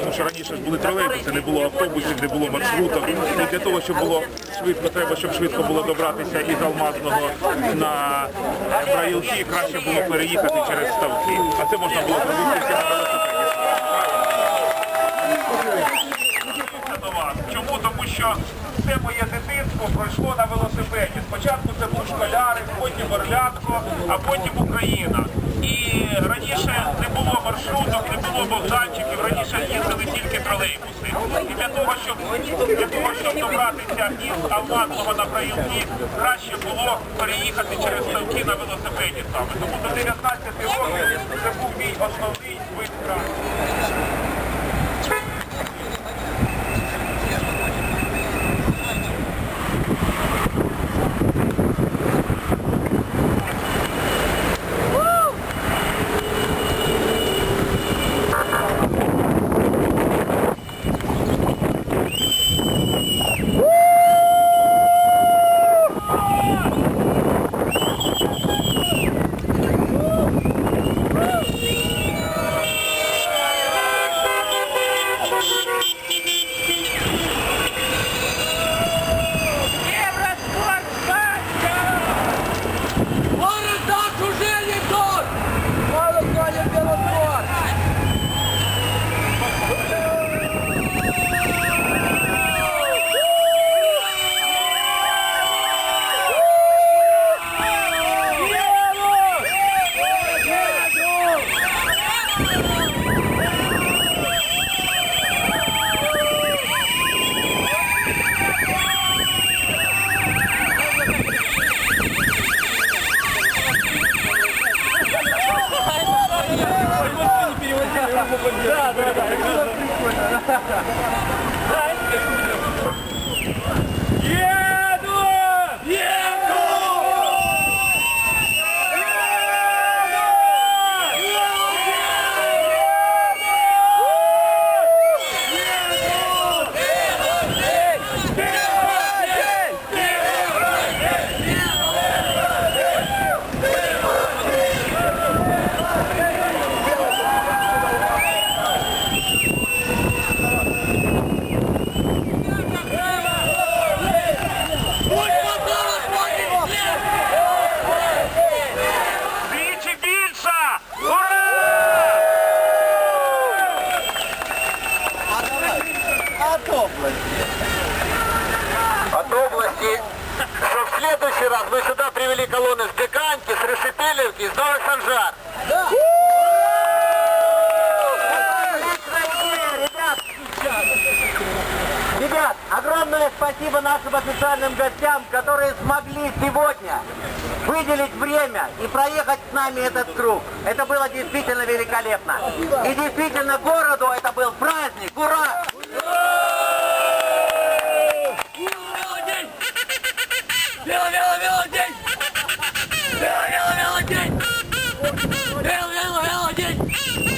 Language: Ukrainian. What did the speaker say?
Тому що раніше ж були тролейбуси, не було автобусів, не було маршруток. І для того, щоб було швидко, треба, щоб швидко було добратися із Алмазного на Браїлки, краще було переїхати через ставки. А це можна було зробити тільки на велосипеді. Чому? Тому що все моє дитинство пройшло на велосипеді. Спочатку це був школярик, потім Орлятко, а потім Україна. І раніше не було маршруток, не було богданчиків, раніше їздили тільки тролейбуси. І для того, щоб для того, щоб добратися із Алмазного на Браїлки, краще було переїхати через ставки на велосипеді саме. Тому до 19 років Nein, от области, что в следующий раз мы сюда привели колонны с Деканки, с Решетилевки, с Новых Санжар. Ребят, огромное спасибо нашим официальным гостям, которые смогли сегодня выделить время и проехать с нами этот круг. Это было действительно великолепно. И действительно городу это был праздник. Ура! 没有人有没我去。